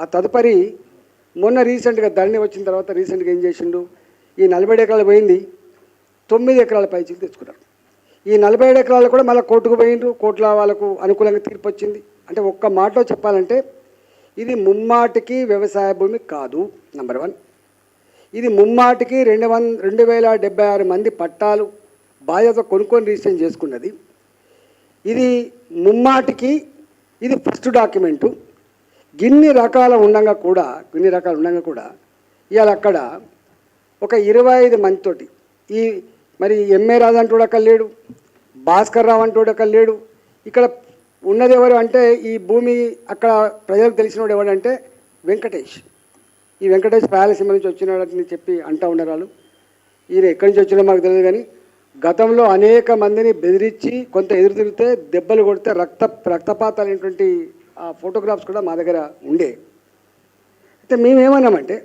ఆ తదుపరి మొన్న రీసెంట్గా ధరణి వచ్చిన తర్వాత రీసెంట్గా ఏం చేసిండు? ఈ నలభై ఎకరాలు పోయింది. తొమ్మిది ఎకరాల పైచీలు తెచ్చుకున్నారు ఈ నలభై ఏడు ఎకరాలు కూడా మళ్ళీ కోర్టుకు పోయిండ్రు. కోర్టులో వాళ్ళకు అనుకూలంగా తీర్పు వచ్చింది. అంటే ఒక్క మాటలో చెప్పాలంటే ఇది ముమ్మాటికి వ్యవసాయ భూమి కాదు నెంబర్ వన్. ఇది ముమ్మాటికి రెండు వన్ రెండు వేల డెబ్బై ఆరు మంది పట్టాలు బాధ్యత కొనుక్కొని రిజిస్ట్రేషన్ చేసుకున్నది. ఇది ముమ్మాటికి ఇది ఫస్ట్ డాక్యుమెంటు. గిన్ని రకాల ఉండగా కూడా గిన్ని రకాలు ఉండగా కూడా ఇవాళ అక్కడ ఒక ఇరవై ఐదు మందితోటి ఈ మరి ఎంఏ రాజు అంటూ అక్కడ లేడు భాస్కర్ రావు అంటూ అక్కడ లేడు ఇక్కడ ఉన్నది ఎవరు అంటే ఈ భూమి అక్కడ ప్రజలకు తెలిసినవాడు ఎవడంటే వెంకటేష్. ఈ వెంకటేష్ రాయలసీమ నుంచి వచ్చినాడని చెప్పి అంటూ ఉన్నారు వాళ్ళు. ఈయన ఎక్కడి నుంచి వచ్చినా మాకు తెలియదు కానీ గతంలో అనేక మందిని బెదిరించి కొంత ఎదురు తిరిగితే దెబ్బలు కొడితే రక్త రక్తపాతాలైనటువంటి ఆ ఫోటోగ్రాఫ్స్ కూడా మా దగ్గర ఉండే. అయితే మేమేమన్నామంటే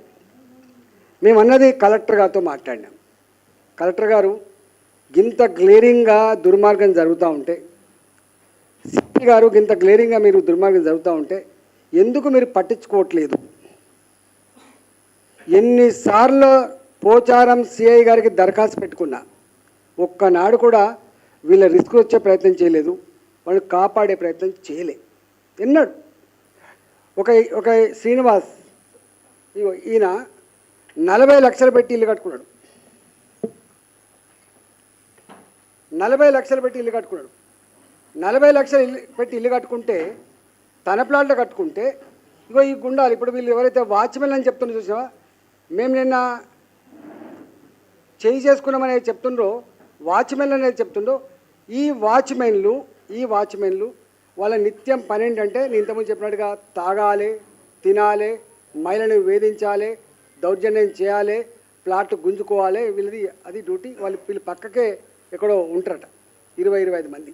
మేము అన్నది కలెక్టర్ గారితో మాట్లాడినాం. కలెక్టర్ గారు గింత గ్లేరింగ్గా దుర్మార్గం జరుగుతూ ఉంటే సిపి గారు గింత గ్లేరింగ్గా మీరు దుర్మార్గం జరుగుతూ ఉంటే ఎందుకు మీరు పట్టించుకోవట్లేదు? ఎన్నిసార్లు పోచారం సిఐ గారికి దరఖాస్తు పెట్టుకున్నా ఒక్కనాడు కూడా వీళ్ళ రిస్క్ వచ్చే ప్రయత్నం చేయలేదు వాళ్ళు కాపాడే ప్రయత్నం చేయలే. విన్నాడు. ఒక ఒక శ్రీనివాస్ ఈయన నలభై లక్షలు పెట్టి ఇల్లు కట్టుకున్నాడు. నలభై లక్షలు పెట్టి ఇల్లు కట్టుకున్నాడు. నలభై లక్షలు ఇల్లు పెట్టి ఇల్లు కట్టుకుంటే తన ప్లాట్లో కట్టుకుంటే ఇగో ఈ గుండాలు ఇప్పుడు వీళ్ళు ఎవరైతే వాచ్మెన్ అని చెప్తున్నారు చూసావా? మేము నిన్న చేయి చేసుకున్నామనేది చెప్తుండ్రో వాచ్మెన్ అనేది చెప్తుండో ఈ వాచ్మెన్లు ఈ వాచ్మెన్లు వాళ్ళ నిత్యం పని ఏంటంటే నేను ఇంతకుముందు చెప్పినట్టుగా తాగాలి తినాలి మహిళను వేధించాలి దౌర్జన్యం చేయాలి ప్లాట్ గుంజుకోవాలి వీళ్ళది అది డ్యూటీ. వాళ్ళు వీళ్ళు పక్కకే ఎక్కడో ఉంటారట ఇరవై ఇరవై ఐదు మంది.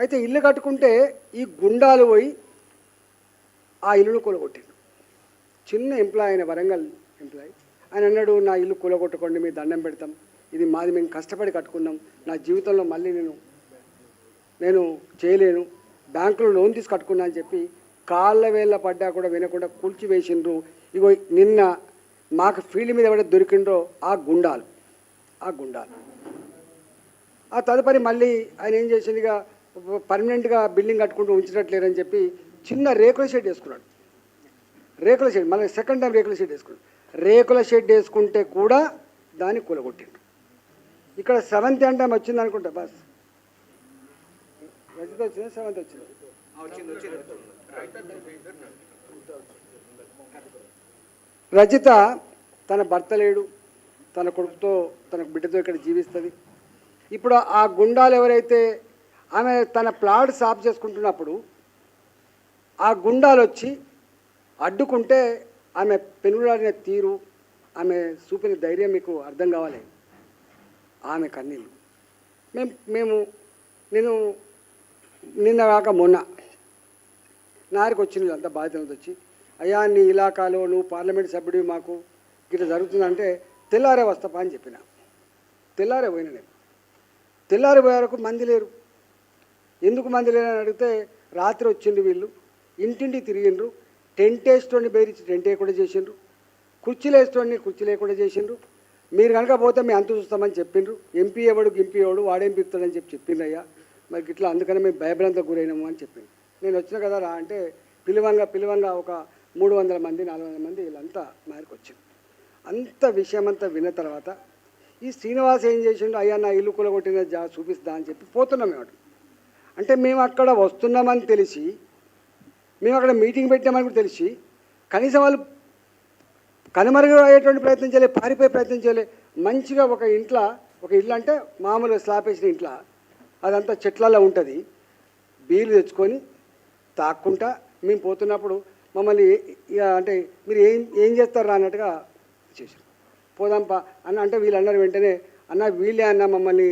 అయితే ఇల్లు కట్టుకుంటే ఈ గుండాలు పోయి ఆ ఇల్లును కూలగొట్టిండు చిన్న ఎంప్లాయ్ ఆయన వరంగల్ ఎంప్లాయ్ ఆయన అన్నాడు నా ఇల్లు కూలగొట్టుకోండి మీ దండం పెడతాం. ఇది మాది మేము కష్టపడి కట్టుకున్నాం. నా జీవితంలో మళ్ళీ నేను నేను చేయలేను. బ్యాంకులో లోన్ తీసి కట్టుకున్నా అని చెప్పి కాళ్ళ వేళ్ళ పడ్డా కూడా వినకుండా కూల్చివేసిండ్రు. ఇగో నిన్న మాకు ఫీల్డ్ మీద ఎవడ దొరికిండ్రో ఆ గుండాలు. ఆ గుండాలు. ఆ తదుపరి మళ్ళీ ఆయన ఏం చేసిందిగా పర్మనెంట్గా బిల్డింగ్ కట్టుకుంటూ ఉంచినట్లేరని చెప్పి చిన్న రేకుల షెడ్ వేసుకున్నాడు. రేకుల షెడ్ మళ్ళీ సెకండ్ టైం రేకుల షెడ్ వేసుకున్నాడు. రేకుల షెడ్ వేసుకుంటే కూడా దాన్ని కూలగొట్టిండు. ఇక్కడ సెవెంత్ టైం వచ్చింది అనుకుంటా బస్. రజిత వచ్చింది సెవెంత్ వచ్చింది. రజిత తన భర్త లేడు తన కొడుకుతో తన బిడ్డతో ఇక్కడ జీవిస్తుంది. ఇప్పుడు ఆ గుండాలు ఎవరైతే ఆమె తన ప్లాట్ సాఫ్ చేసుకుంటున్నప్పుడు ఆ గుండాలు వచ్చి అడ్డుకుంటే ఆమె పెనుగులాడిన తీరు ఆమె చూపిన ధైర్యం మీకు అర్థం కావాలి. ఆమె కన్నీళ్ళు. మేము మేము నేను నిన్న కాక మొన్న నారికి వచ్చిన అంతా బాధ్యతలతో వచ్చి అయ్యా నీ ఇలాకాలో నువ్వు పార్లమెంట్ సభ్యుడివి మాకు ఇట్లా జరుగుతుందంటే తెల్లారే వస్తాపా అని చెప్పిన. తెల్లారే పోయిన నేను. తెల్లారి పోయే వరకు మంది లేరు. ఎందుకు మంది లేరని అడిగితే రాత్రి వచ్చిండు వీళ్ళు ఇంటింటి తిరిగిండ్రు టెంట్ వేసుకొని బెదిరించి టెంట్ వేయకుండా చేసిండ్రు కుర్చీలు వేసుకొని కుర్చీ లేకుండా చేసిండ్రు మీరు కనుక పోతే మేము అంత చూస్తామని చెప్పిండ్రు ఎంపీ ఎవడు గింపీ ఎవడు వాడేం పిలుతాడని చెప్పి చెప్పిండ్రు మరి ఇట్లా అందుకని మేము భయభ్రాంత గురైనాము అని చెప్పింది నేను వచ్చిన కదా రా అంటే పిలువంగా పిలువంగా ఒక మూడు వందల మంది నాలుగు వందల మంది వీళ్ళంతా మేరకు వచ్చింది అంత విషయం అంతా విన్న తర్వాత ఈ శ్రీనివాస్ ఏం చేసిండు? అయ్యా నా ఇల్లు కూలగొట్టిన జా చూపిస్తా అని చెప్పి పోతున్నాం మేము అంటే. మేము అక్కడ వస్తున్నామని తెలిసి మేము అక్కడ మీటింగ్ పెట్టామని కూడా తెలిసి కనీసం వాళ్ళు కనుమరుగు అయ్యేటువంటి ప్రయత్నం చేయలే పారిపోయే ప్రయత్నం చేయలే. మంచిగా ఒక ఇంట్లో ఒక ఇల్లు అంటే మామూలుగా స్లాబ్ వేసిన ఇంట్లో అదంతా చెట్లలో ఉంటుంది. బీలు తెచ్చుకొని తాక్కుంటా మేము పోతున్నప్పుడు మమ్మల్ని ఇక అంటే మీరు ఏం ఏం చేస్తారా అన్నట్టుగా చేశారు. పోదాంపా అన్న అంటే వీళ్ళు అన్నారు వెంటనే అన్న వీళ్ళే అన్న మమ్మల్ని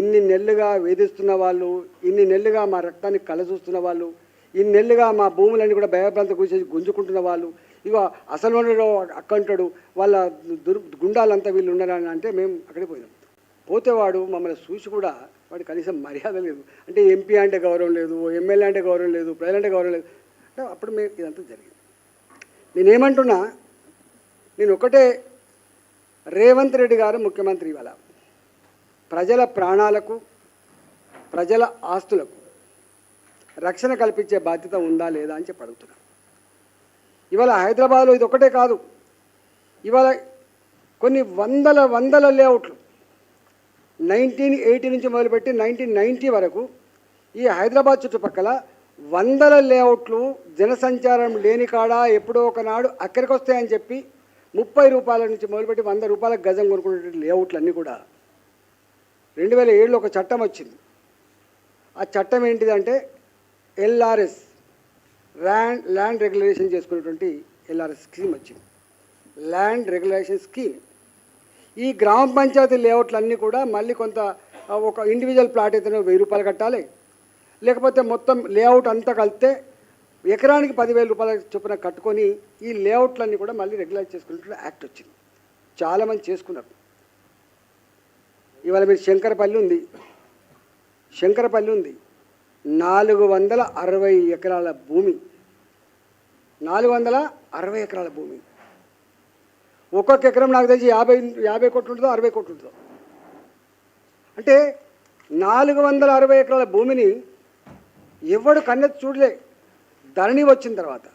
ఇన్ని నెల్లుగా వేధిస్తున్న వాళ్ళు ఇన్ని నెల్లుగా మా రక్తాన్ని కలచూస్తున్న చూస్తున్న వాళ్ళు ఇన్ని నెలలుగా మా భూములన్నీ కూడా భయభ్రాంత కూర్చేసి గుంజుకుంటున్న వాళ్ళు. ఇక అసలు ఉండడు అక్కంటాడు వాళ్ళ దుర్ గుండాలంతా వీళ్ళు ఉన్నారని అంటే మేము అక్కడికి పోయినాం. పోతే వాడు మమ్మల్ని చూసి కూడా వాడు కనీసం మర్యాద లేదు. అంటే ఎంపీ అంటే గౌరవం లేదు ఎమ్మెల్యే అంటే గౌరవం లేదు ప్రజలంటే గౌరవం లేదు. అంటే అప్పుడు మేము ఇదంతా జరిగింది. నేనేమంటున్నా నేను ఒకటే రేవంత్ రెడ్డి గారు ముఖ్యమంత్రి ఇవాళ. ప్రజల ప్రాణాలకు ప్రజల ఆస్తులకు రక్షణ కల్పించే బాధ్యత ఉందా లేదా అని చెప్పి అడుగుతున్నా. ఇవాళ హైదరాబాద్లో ఇది ఒకటే కాదు. ఇవాళ కొన్ని వందల వందల లేఅవుట్లు నైన్టీన్ ఎయిటీ నుంచి మొదలుపెట్టి నైన్టీన్ నైంటీ వరకు ఈ హైదరాబాద్ చుట్టుపక్కల వందల లేఅవుట్లు జనసంచారం లేని కాడ ఎప్పుడో ఒకనాడు అక్కడికి వస్తాయని చెప్పి ముప్పై రూపాయల నుంచి మొదలుపెట్టి వంద రూపాయల గజం కొనుక్కునే లేఅవుట్లు అన్నీ కూడా రెండు వేల ఏడులో ఒక చట్టం వచ్చింది. ఆ చట్టం ఏంటిదంటే ఎల్ఆర్ఎస్ ల్యాండ్ ల్యాండ్ రెగ్యులేషన్ చేసుకునేటువంటి ఎల్ఆర్ఎస్ స్కీమ్ వచ్చింది. Land regulation scheme. ఈ గ్రామ పంచాయతీ లేఅవుట్లన్నీ కూడా మళ్ళీ కొంత ఒక ఇండివిజువల్ ప్లాట్ అయితేనే వెయ్యి రూపాయలు కట్టాలి. లేకపోతే మొత్తం లేఅవుట్ అంతా కలిపితే ఎకరానికి పదివేల రూపాయల చొప్పున కట్టుకొని ఈ లేఅవుట్లన్నీ కూడా మళ్ళీ రెగ్యులైజ్ చేసుకున్నట్టు యాక్ట్ వచ్చింది. చాలామంది చేసుకున్నారు. ఇవాళ మీరు శంకరపల్లి ఉంది. శంకరపల్లి ఉంది. నాలుగు వందల అరవై ఎకరాల భూమి. నాలుగు వందల అరవై ఎకరాల భూమి. ఒక్కొక్క ఎకరం నాకు తెలిసి యాభై యాభై కోట్లు ఉంటుందో అరవై కోట్లు ఉంటుందో. అంటే నాలుగు వందల అరవై ఎకరాల భూమిని ఎవడు కన్నెత్తి చూడలే. ధరణి వచ్చిన తర్వాత